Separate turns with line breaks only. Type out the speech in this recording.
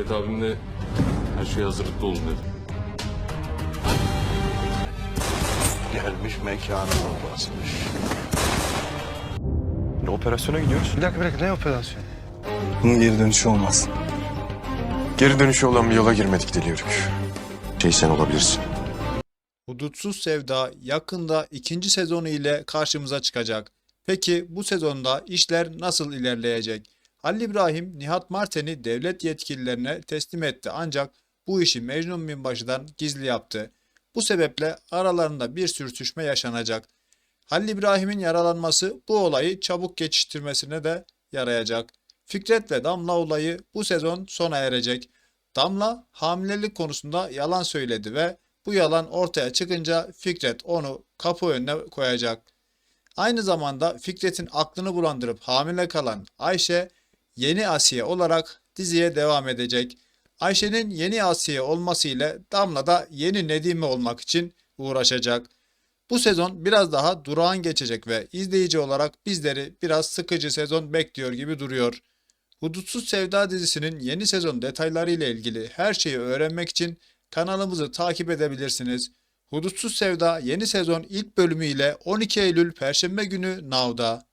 Fikret abimle her şey hazırlıklı olun dedi.
Gelmiş mekanına basmış.
Operasyona gidiyoruz.
Bir dakika bir dakika ne operasyonu?
Bunun geri dönüşü olmaz.
Geri dönüşü olan bir yola girmedik Deli Yörük. Şey sen olabilirsin.
Hudutsuz Sevda yakında ikinci sezonu ile karşımıza çıkacak. Peki bu sezonda işler nasıl ilerleyecek? Halil İbrahim Nihat Marten'i devlet yetkililerine teslim etti ancak bu işi Mecnun Binbaşı'dan gizli yaptı. Bu sebeple aralarında bir sürtüşme yaşanacak. Halil İbrahim'in yaralanması bu olayı çabuk geçiştirmesine de yarayacak. Fikret ve Damla olayı bu sezon sona erecek. Damla hamilelik konusunda yalan söyledi ve bu yalan ortaya çıkınca Fikret onu kapı önüne koyacak. Aynı zamanda Fikret'in aklını bulandırıp hamile kalan Ayşe yeni Asiye olarak diziye devam edecek. Ayşe'nin yeni Asiye olması ile Damla da yeni Nedime olmak için uğraşacak. Bu sezon biraz daha durağan geçecek ve izleyici olarak bizleri biraz sıkıcı sezon bekliyor gibi duruyor. Hudutsuz Sevda dizisinin yeni sezon detayları ile ilgili her şeyi öğrenmek için kanalımızı takip edebilirsiniz. Hudutsuz Sevda yeni sezon ilk bölümü ile 12 Eylül Perşembe günü Now'da.